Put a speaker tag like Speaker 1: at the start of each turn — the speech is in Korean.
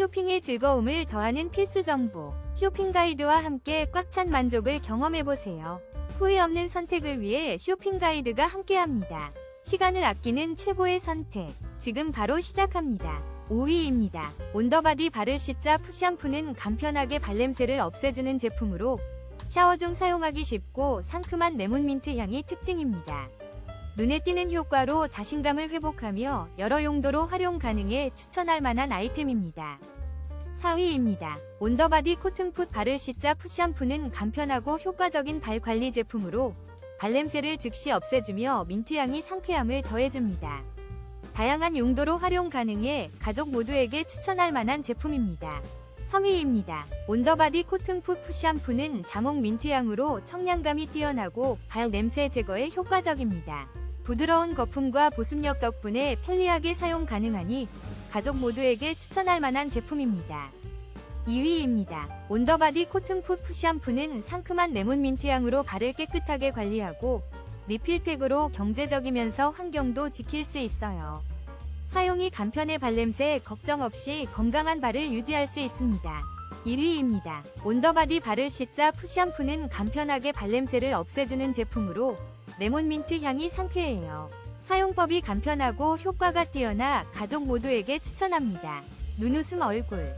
Speaker 1: 쇼핑의 즐거움을 더하는 필수 정보. 쇼핑 가이드와 함께 꽉 찬 만족을 경험해보세요. 후회 없는 선택을 위해 쇼핑 가이드가 함께합니다. 시간을 아끼는 최고의 선택. 지금 바로 시작합니다. 5위입니다. 온더바디 바를 시자 푸샴푸는 간편하게 발냄새를 없애주는 제품으로 샤워 중 사용하기 쉽고 상큼한 레몬민트 향이 특징입니다. 눈에 띄는 효과로 자신감을 회복하며 여러 용도로 활용 가능해 추천할 만한 아이템입니다. 4위입니다. 온더바디 코튼풋 바를 시자 푸샴푸는 간편하고 효과적인 발 관리 제품으로 발냄새를 즉시 없애주며 민트향이 상쾌함을 더해줍니다. 다양한 용도로 활용 가능해 가족 모두에게 추천할 만한 제품입니다. 3위입니다. 온더바디 코튼풋 푸샴푸는 자몽 민트향으로 청량감이 뛰어나고 발 냄새 제거에 효과적입니다. 부드러운 거품과 보습력 덕분에 편리하게 사용 가능하니 가족 모두에게 추천할 만한 제품입니다. 2위입니다. 온더바디 코튼풋 푸샴푸는 상큼한 레몬 민트향으로 발을 깨끗하게 관리하고 리필팩으로 경제적이면서 환경도 지킬 수 있어요. 사용이 간편해 발냄새 걱정 없이 건강한 발을 유지할 수 있습니다. 1위입니다. 온더바디 바를 시자 푸샴푸는 간편하게 발냄새를 없애주는 제품으로 레몬민트 향이 상쾌해요. 사용법이 간편하고 효과가 뛰어나 가족 모두에게 추천합니다. 눈웃음 얼굴